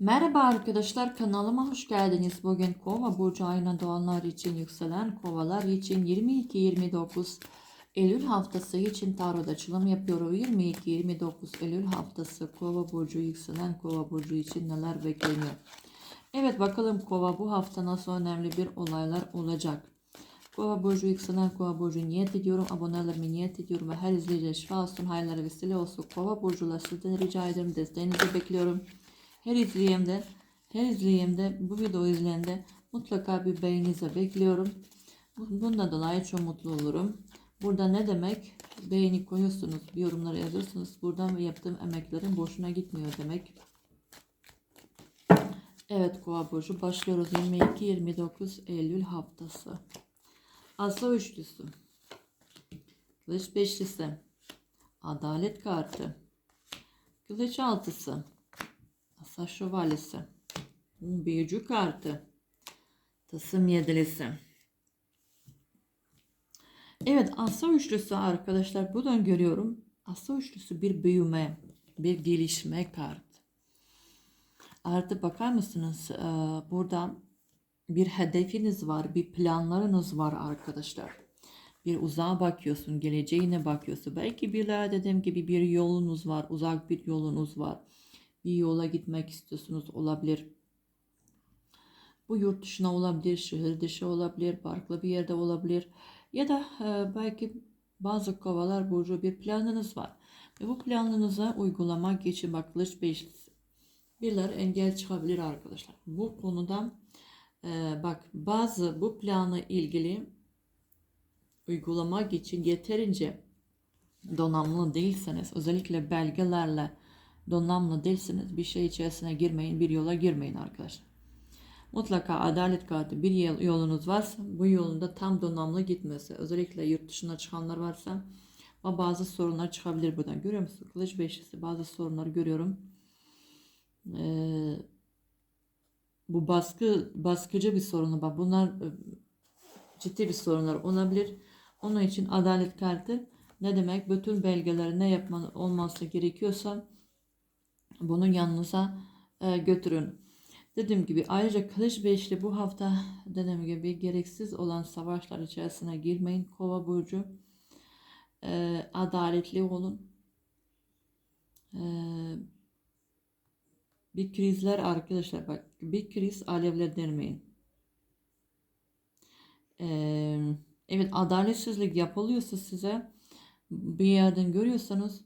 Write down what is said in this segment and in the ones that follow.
Merhaba arkadaşlar kanalıma hoş geldiniz. Bugün Kova burcu ayına doğanlar için yükselen kovalar için 22-29 Eylül haftası için tarot açılım yapıyorum. 22-29 Eylül haftası Kova burcu yükselen Kova burcu için neler bekleniyor? Evet bakalım Kova bu hafta nasıl önemli bir olaylar olacak. Kova burcu yükselen Kova burcu niyet ediyorum. Abonelerime niyet ediyorum ve her izleyiciye şifa olsun, hayırlara vesile olsun. Kova burcular sizden rica ederim. Desteğinizi bekliyorum. Her izleyemde, her izleyemde, bu videoyu izleyende mutlaka bir beğeninizi bekliyorum. Bu- Bundan dolayı çok mutlu olurum. Burada ne demek? Beğeni koyuyorsunuz, bir yorumlara yazıyorsunuz. Buradan yaptığım emeklerin boşuna gitmiyor demek. Evet Kova Burcu başlıyoruz 22-29 Eylül haftası. Asla üçlüsü. Kılıç beşlisi. Adalet kartı. Kılıç altısı. Asa şövalyesi. Büyücü kartı. Tasım yedilisi. Evet asa üçlüsü arkadaşlar buradan görüyorum. Asa üçlüsü bir büyüme, bir gelişme kartı. Artı bakar mısınız? Ee, Burada bir hedefiniz var, bir planlarınız var arkadaşlar. Bir uzağa bakıyorsun, geleceğine bakıyorsun. Belki bir dediğim gibi bir yolunuz var, uzak bir yolunuz var. Bir yola gitmek istiyorsunuz olabilir. Bu yurt dışına olabilir, şehir dışı olabilir, farklı bir yerde olabilir. Ya da e, belki bazı kovalar burcu bir planınız var. Ve bu planınıza uygulamak için bak kılıç beşlisi. Birler engel çıkabilir arkadaşlar. Bu konuda e, bak bazı bu planı ilgili uygulamak için yeterince donanımlı değilseniz özellikle belgelerle donanımlı değilseniz bir şey içerisine girmeyin bir yola girmeyin arkadaşlar. Mutlaka adalet kartı bir yol, yolunuz varsa bu yolunda tam donanımlı gitmesi özellikle yurt dışına çıkanlar varsa ama bazı sorunlar çıkabilir buradan görüyor musun? Kılıç beşlisi bazı sorunları görüyorum. Ee, bu baskı baskıcı bir sorunu var. Bunlar e, ciddi bir sorunlar olabilir. Onun için adalet kartı ne demek? Bütün belgeleri ne yapman olması gerekiyorsa bunu yanınıza e, götürün. Dediğim gibi ayrıca kılıç beşli bu hafta dediğim gibi gereksiz olan savaşlar içerisine girmeyin. Kova burcu e, adaletli olun. E, bir krizler arkadaşlar bak bir kriz alevlendirmeyin. Ee, evet adaletsizlik yapılıyorsa size bir yerden görüyorsanız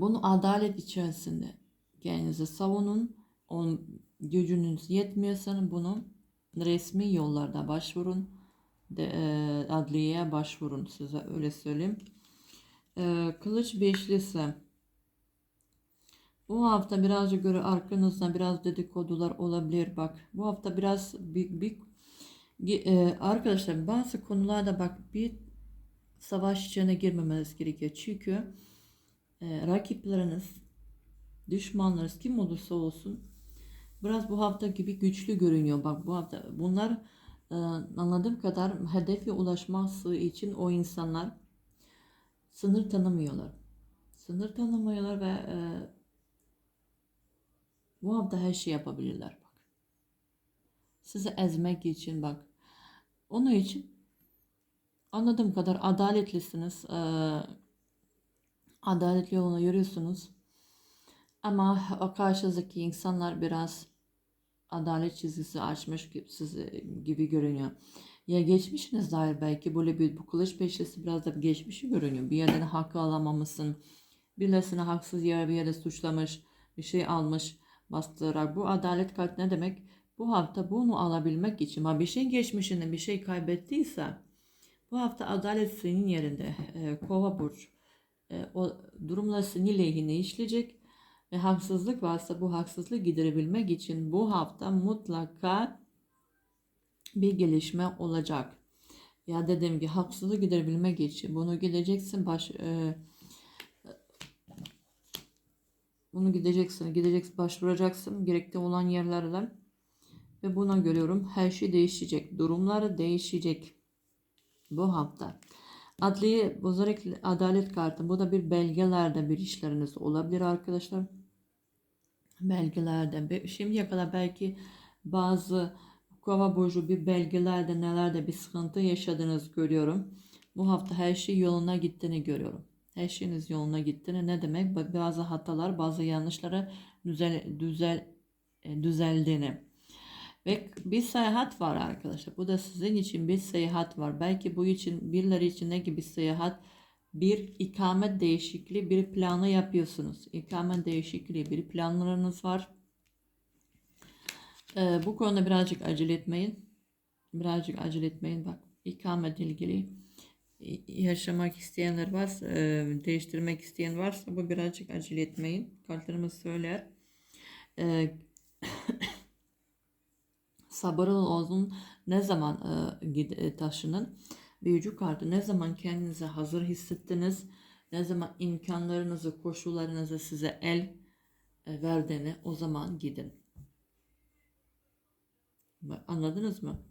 bunu adalet içerisinde kendinizi savunun. Onun gücünüz yetmiyorsa bunu resmi yollarda başvurun. De, e, adliyeye başvurun size öyle söyleyeyim. Ee, kılıç beşlisi. Bu hafta birazcık göre arkanızda biraz dedikodular olabilir bak. Bu hafta biraz bir, bir e, arkadaşlar bazı konularda bak bir savaş içine girmemeniz gerekiyor. Çünkü e, rakipleriniz, düşmanlarınız kim olursa olsun biraz bu hafta gibi güçlü görünüyor. Bak bu hafta bunlar e, anladığım kadar hedefe ulaşması için o insanlar sınır tanımıyorlar. Sınır tanımıyorlar ve e, bu hafta her şey yapabilirler bak. Sizi ezmek için bak. Onun için anladığım kadar adaletlisiniz. Ee, adaletli yoluna yürüyorsunuz. Ama o karşınızdaki insanlar biraz adalet çizgisi açmış gibi, sizi, gibi görünüyor. Ya geçmişiniz dair belki böyle bir bu kılıç peşresi biraz da geçmişi görünüyor. Bir yerden hakkı alamamışsın. Birilerini haksız yere bir yere suçlamış, bir şey almış bastırarak. Bu adalet kart ne demek? Bu hafta bunu alabilmek için ama bir şey geçmişinde bir şey kaybettiyse bu hafta adalet senin yerinde. E, Kova burç. E, o durumlar senin lehine işleyecek ve haksızlık varsa bu haksızlığı giderebilmek için bu hafta mutlaka bir gelişme olacak. Ya dediğim gibi haksızlığı giderebilmek için bunu gideceksin baş e, bunu gideceksin, gideceksin, başvuracaksın gerekli olan yerlerle ve buna görüyorum her şey değişecek. Durumları değişecek bu hafta. Adliye özellikle adalet kartı. Bu da bir belgelerde bir işleriniz olabilir arkadaşlar. belgelerde be- şimdiye kadar belki bazı kova burcu bir belgelerde nelerde bir sıkıntı yaşadığınız görüyorum. Bu hafta her şey yoluna gittiğini görüyorum. Her şeyiniz yoluna gittiğini ne demek? Ba- Bazı hatalar, bazı yanlışları düzel, düzel, e, düzeldiğini. Ve bir seyahat var arkadaşlar. Bu da sizin için bir seyahat var. Belki bu için birileri için ne gibi seyahat? Bir ikamet değişikliği, bir planı yapıyorsunuz. İkamet değişikliği, bir planlarınız var. Ee, bu konuda birazcık acele etmeyin. Birazcık acele etmeyin. Bak ikamet ilgili e, yaşamak isteyenler varsa, e, değiştirmek isteyen varsa bu birazcık acele etmeyin. Kartlarımız söyler. Sabırlı olun. Ne zaman e, e, taşının? Büyücü kartı ne zaman kendinizi hazır hissettiniz? Ne zaman imkanlarınızı, koşullarınızı size el e, verdiğini o zaman gidin. Anladınız mı?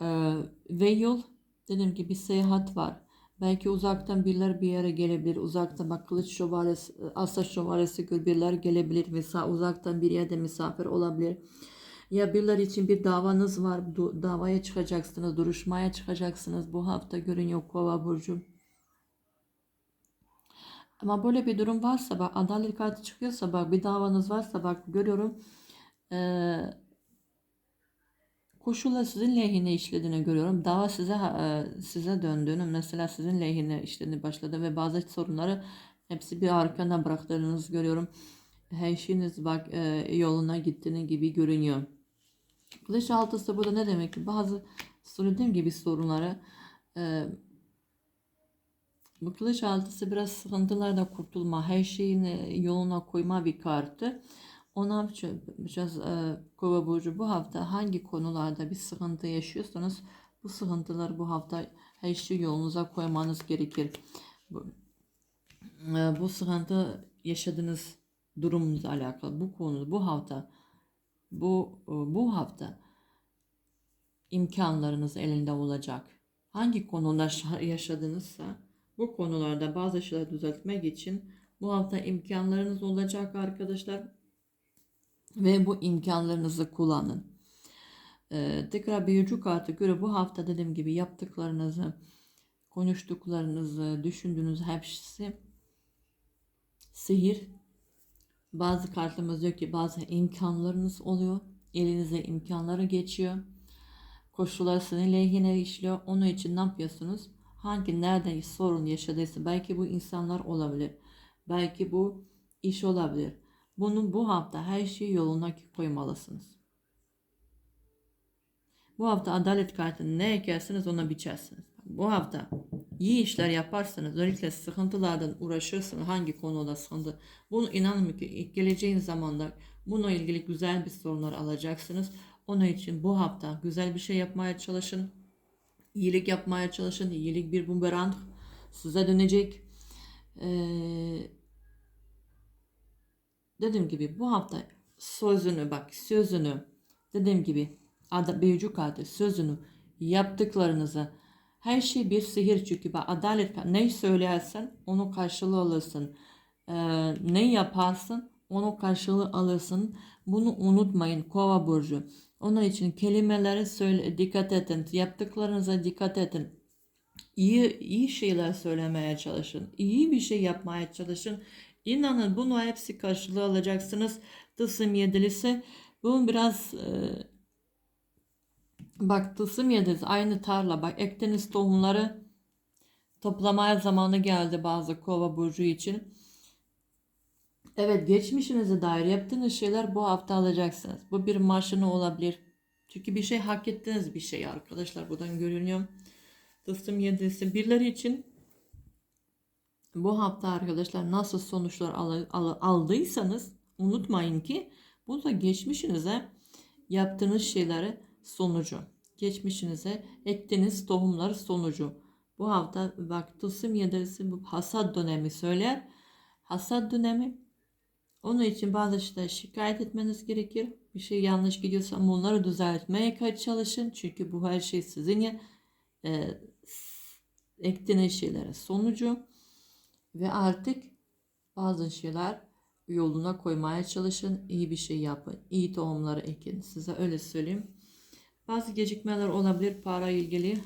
Ee, ve yol dediğim gibi seyahat var. Belki uzaktan biriler bir yere gelebilir. Uzaktan bak kılıç şövalyesi, asa şövalyesi gibi biriler gelebilir. Mesela uzaktan bir yerde misafir olabilir. Ya birileri için bir davanız var. Du- davaya çıkacaksınız, duruşmaya çıkacaksınız. Bu hafta görünüyor Kova burcu. Ama böyle bir durum varsa bak adalet kartı çıkıyorsa bak bir davanız varsa bak görüyorum. Ee, koşullar sizin lehine işlediğini görüyorum. Dava size e, size döndüğünü, mesela sizin lehine işlediğini başladı ve bazı sorunları hepsi bir arkana bıraktığınızı görüyorum. Her şeyiniz bak e, yoluna gittiğini gibi görünüyor. Kılıç altısı burada ne demek ki? Bazı söylediğim gibi sorunları e, bu kılıç altısı biraz sıkıntılarda kurtulma, her şeyin e, yoluna koyma bir kartı. Ona yapacağız e, Kova burcu bu hafta hangi konularda bir sıkıntı yaşıyorsanız bu sıkıntıları bu hafta her şeyi yolunuza koymanız gerekir. Bu, e, bu sıkıntı yaşadığınız durumunuzla alakalı bu konu bu hafta bu e, bu hafta imkanlarınız elinde olacak. Hangi konuda şa- yaşadınızsa bu konularda bazı şeyler düzeltmek için bu hafta imkanlarınız olacak arkadaşlar ve bu imkanlarınızı kullanın. Ee, tekrar büyücü kartı göre bu hafta dediğim gibi yaptıklarınızı, konuştuklarınızı, düşündüğünüz hepsi sihir. Bazı kartlarımız diyor ki bazı imkanlarınız oluyor. Elinize imkanları geçiyor. Koşullar sizin lehine işliyor. Onun için ne yapıyorsunuz? Hangi nerede sorun yaşadıysa belki bu insanlar olabilir. Belki bu iş olabilir. Bunu bu hafta her şeyi yoluna koymalısınız. Bu hafta adalet kartını ne ekersiniz ona biçersiniz. Bu hafta iyi işler yaparsanız özellikle sıkıntılardan uğraşırsınız hangi konuda sıkıntı. Bunu inanın ki geleceğin zamanda bununla ilgili güzel bir sorunlar alacaksınız. Onun için bu hafta güzel bir şey yapmaya çalışın. İyilik yapmaya çalışın. İyilik bir bumerang size dönecek. Ee, dediğim gibi bu hafta sözünü bak sözünü dediğim gibi ada, büyücü kartı sözünü yaptıklarınızı her şey bir sihir çünkü adalet ne söylersen onu karşılığı alırsın. Ee, ne yaparsın onu karşılığı alırsın. Bunu unutmayın kova burcu. Onun için kelimeleri söyle dikkat edin. Yaptıklarınıza dikkat edin. İyi iyi şeyler söylemeye çalışın. İyi bir şey yapmaya çalışın. İnanın bunu hepsi karşılığı alacaksınız. Tılsım yedilisi bunun biraz e, bak tılsım yedilisi aynı tarla bak ektiğiniz tohumları toplamaya zamanı geldi bazı kova burcu için. Evet geçmişinize dair yaptığınız şeyler bu hafta alacaksınız. Bu bir maaşını olabilir. Çünkü bir şey hak ettiğiniz bir şey arkadaşlar buradan görünüyor. Tılsım yedilisi birileri için bu hafta arkadaşlar nasıl sonuçlar al- al- aldıysanız unutmayın ki bu da geçmişinize yaptığınız şeyleri sonucu. Geçmişinize ektiğiniz tohumlar sonucu. Bu hafta bak Tılsım yedilisi bu hasat dönemi söyler. Hasat dönemi onun için bazı şeyler şikayet etmeniz gerekir. Bir şey yanlış gidiyorsa bunları düzeltmeye çalışın. Çünkü bu her şey sizin e, ektiğiniz şeylere sonucu. Ve artık bazı şeyler yoluna koymaya çalışın. iyi bir şey yapın. iyi tohumları ekin. Size öyle söyleyeyim. Bazı gecikmeler olabilir para ilgili.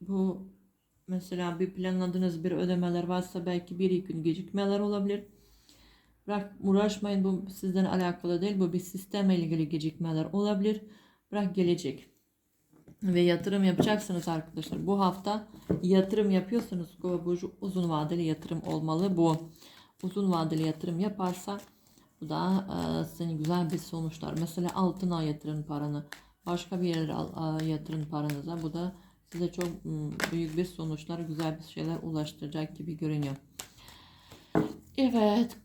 Bu mesela bir planladığınız bir ödemeler varsa belki bir iki gün gecikmeler olabilir. Bırak uğraşmayın bu sizden alakalı değil. Bu bir sistemle ilgili gecikmeler olabilir. Bırak gelecek. Ve yatırım yapacaksınız arkadaşlar. Bu hafta yatırım yapıyorsanız Kova burcu uzun vadeli yatırım olmalı. Bu uzun vadeli yatırım yaparsa bu da e, senin güzel bir sonuçlar. Mesela altına yatırın paranı. Başka bir yere al, yatırın paranıza. Bu da size çok m, büyük bir sonuçlar, güzel bir şeyler ulaştıracak gibi görünüyor. Evet.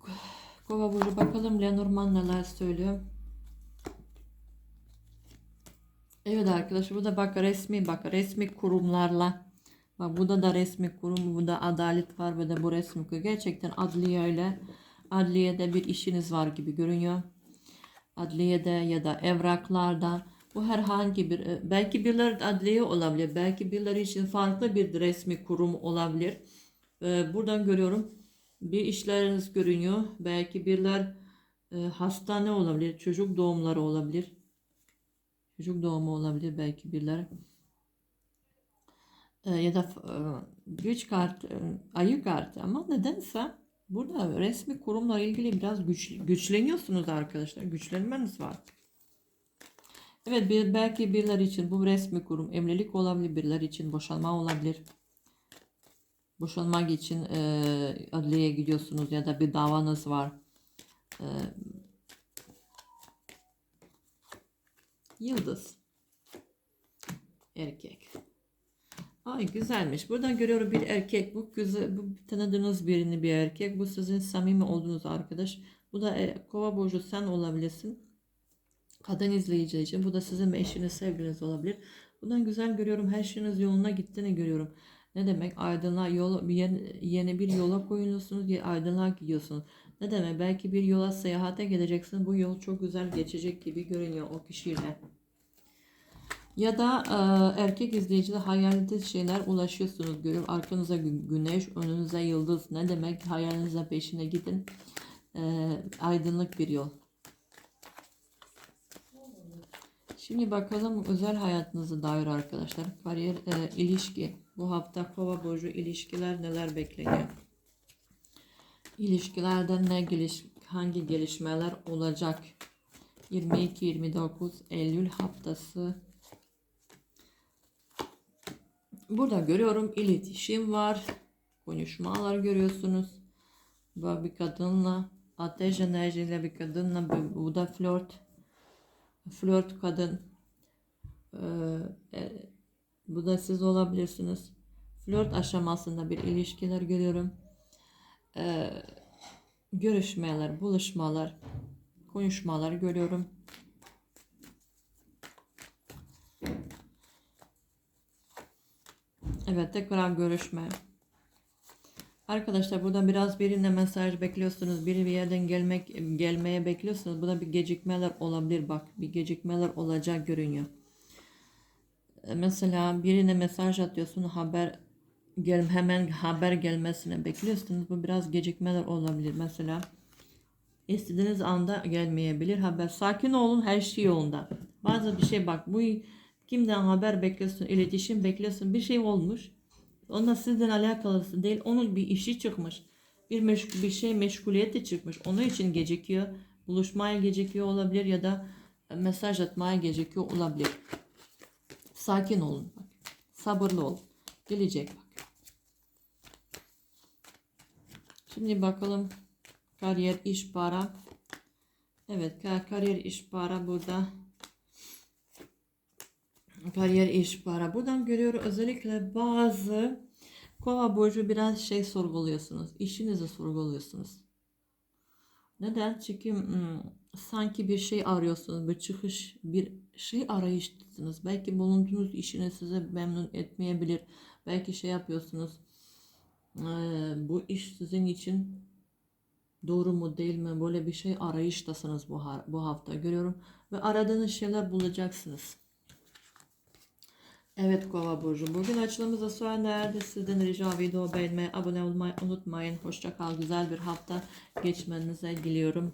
Kova burcu bakalım Lenormand neler söylüyor. Evet arkadaşlar bu da bak resmi bak resmi kurumlarla bak bu da resmi kurum bu da adalet var ve de bu resmi kurum. Gerçekten adliye ile adliyede bir işiniz var gibi görünüyor. Adliyede ya da evraklarda bu herhangi bir e, belki birileri adliye olabilir belki birileri için farklı bir resmi kurum olabilir. E, Buradan görüyorum bir işleriniz görünüyor. Belki birler e, hastane olabilir, çocuk doğumları olabilir. Çocuk doğumu olabilir belki birileri. Ya da güç kartı, e, ayı kartı ama nedense burada resmi kurumla ilgili biraz güç, güçleniyorsunuz arkadaşlar. Güçlenmeniz var. Evet bir, belki birileri için bu resmi kurum evlilik olabilir, birileri için boşanma olabilir. Boşanmak için e, adliyeye gidiyorsunuz ya da bir davanız var. E, Yıldız. Erkek. Ay güzelmiş. Buradan görüyorum bir erkek. Bu güzel, bu tanıdığınız birini bir erkek. Bu sizin samimi olduğunuz arkadaş. Bu da e, kova burcu sen olabilirsin. Kadın izleyici için. Bu da sizin eşiniz, sevgiliniz olabilir. Buradan güzel görüyorum. Her şeyiniz yoluna gittiğini görüyorum. Ne demek? Aydınlığa yol, yeni, yeni bir yola koyuyorsunuz. Aydınlığa gidiyorsunuz. Ne demek? Belki bir yola seyahate gideceksin. Bu yol çok güzel geçecek gibi görünüyor o kişiyle. Ya da e, erkek izleyicide hayaliniz şeyler ulaşıyorsunuz. Görüyorum arkanıza gü- güneş, önünüze yıldız. Ne demek? Hayalinize peşine gidin. E, aydınlık bir yol. Şimdi bakalım özel hayatınızı dair arkadaşlar. Kariyer, e, ilişki. Bu hafta kova burcu ilişkiler neler bekleniyor? İlişkilerden ne geliş, hangi gelişmeler olacak? 22-29 Eylül haftası. Burada görüyorum iletişim var. Konuşmalar görüyorsunuz. Bu bir kadınla ateş enerjiyle bir kadınla bu da flört. Flört kadın. Ee, e, bu da siz olabilirsiniz. Flört aşamasında bir ilişkiler görüyorum. Ee, görüşmeler, buluşmalar, konuşmalar görüyorum. Evet tekrar görüşme. Arkadaşlar burada biraz birine mesaj bekliyorsunuz. Biri bir yerden gelmek gelmeye bekliyorsunuz. Burada bir gecikmeler olabilir bak. Bir gecikmeler olacak görünüyor. E, Mesela birine mesaj atıyorsun haber gel hemen haber gelmesine bekliyorsunuz. Bu biraz gecikmeler olabilir. Mesela istediğiniz anda gelmeyebilir haber. Sakin olun her şey yolunda. Bazı bir şey bak bu kimden haber bekliyorsun, iletişim bekliyorsun bir şey olmuş. Onunla sizden alakalısı değil. Onun bir işi çıkmış. Bir meşgul, bir şey meşguliyeti çıkmış. Onun için gecikiyor. Buluşmaya gecikiyor olabilir ya da mesaj atmaya gecikiyor olabilir. Sakin olun bak. Sabırlı olun. Gelecek bak. Şimdi bakalım kariyer, iş, para. Evet, ka- kariyer, iş, para burada. Kariyer, iş, para. Buradan görüyorum özellikle bazı kova burcu biraz şey sorguluyorsunuz. İşinizi sorguluyorsunuz. Neden? Çünkü hmm, sanki bir şey arıyorsunuz. Bir çıkış, bir şey arayıştasınız. Belki bulunduğunuz işiniz sizi memnun etmeyebilir. Belki şey yapıyorsunuz. Bu iş sizin için doğru mu değil mi? Böyle bir şey arayıştasınız bu, bu hafta görüyorum. Ve aradığınız şeyler bulacaksınız. Evet Kova Burcu. Bugün açılımımıza sona erdi. Sizden rica video beğenmeyi, abone olmayı unutmayın. Hoşça kal. Güzel bir hafta geçmenize diliyorum.